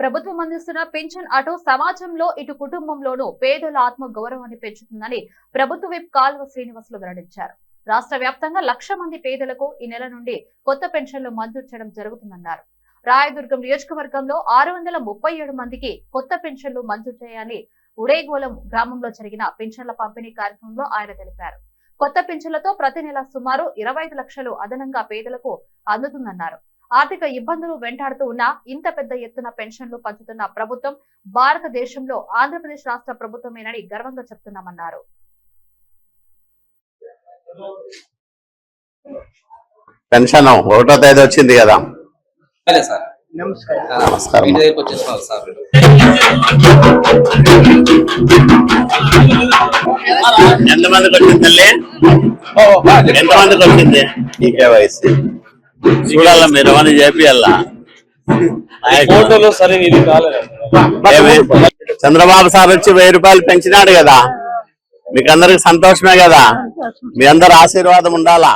ప్రభుత్వం అందిస్తున్న పెన్షన్ అటు సమాజంలో ఇటు కుటుంబంలోనూ పేదల ఆత్మ గౌరవాన్ని పెంచుతుందని ప్రభుత్వ విప్ కాల్వ శ్రీనివాసులు వెల్లడించారు. రాష్ట్ర వ్యాప్తంగా లక్ష మంది పేదలకు ఈ నెల నుండి కొత్త పెన్షన్లు మంజూరు చేయడం జరుగుతుందన్నారు. రాయదుర్గం నియోజకవర్గంలో ఆరు వందల ముప్పై ఏడు మందికి కొత్త పెన్షన్లు మంజూరు చేయాలని ఉడేగోలం గ్రామంలో జరిగిన పెన్షన్ల పంపిణీ కార్యక్రమంలో ఆయన తెలిపారు. కొత్త పెన్షన్లతో ప్రతి నెల సుమారు ఇరవై ఐదు లక్షలు అదనంగా పేదలకు అందుతుందన్నారు. ఆర్థిక ఇబ్బందులు వెంటాడుతూ ఉన్న ఇంత పెద్ద ఎత్తున పెన్షన్లు పంచుతున్న ప్రభుత్వం భారతదేశంలో ఆంధ్రప్రదేశ్ రాష్ట్ర ప్రభుత్వమేనని గర్వంగా చెప్తున్నామన్నారు. పెన్షన్ ఒకటో తేదీ వచ్చింది కదా. సరే. సార్ ఆ, నమస్కారం. ఇంటి దగ్గరికి వచ్చేస్తున్నారు సార్. ఎంత మందికి వచ్చింది తల్లి? ఎంత మందికి వచ్చింది? నీకే వయసు చూడాల మీరు అని చేపియాలా? చంద్రబాబు సార్ వచ్చి వెయ్యి రూపాయలు పెంచినాడు కదా. మీకు అందరికి సంతోషమే కదా. మీ అందరు ఆశీర్వాదం ఉండాలా?